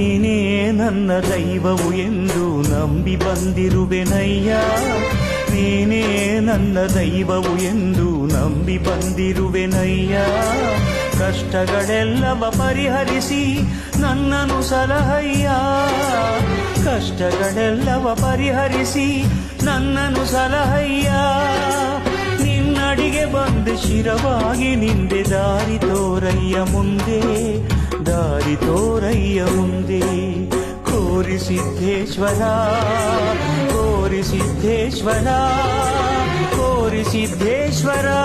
ನೀನೇ ನನ್ನ ದೈವವು ಎಂದು ನಂಬಿ ಬಂದಿರುವೆನಯ್ಯ. ನೀನೇ ನನ್ನ ದೈವವು ಎಂದು ನಂಬಿ ಬಂದಿರುವೆನಯ್ಯ. ಕಷ್ಟಗಳೆಲ್ಲವ ಪರಿಹರಿಸಿ ನನ್ನನು ಸಲಹಯ್ಯ. ಕಷ್ಟಗಳೆಲ್ಲವ ಪರಿಹರಿಸಿ ನನ್ನನು ಸಲಹಯ್ಯ. ನಿನ್ನಡಿಗೆ ಬಂದು ಶಿರವಾಗಿ ನಿಂದೆ ದಾರಿ ತೋರಯ್ಯ ಮುಂದೆ. కోరి తోరయ్య ఉంది కోరి సిద్ధేశ్వర కోరి సిద్ధేశ్వర కోరి సిద్ధేశ్వరా.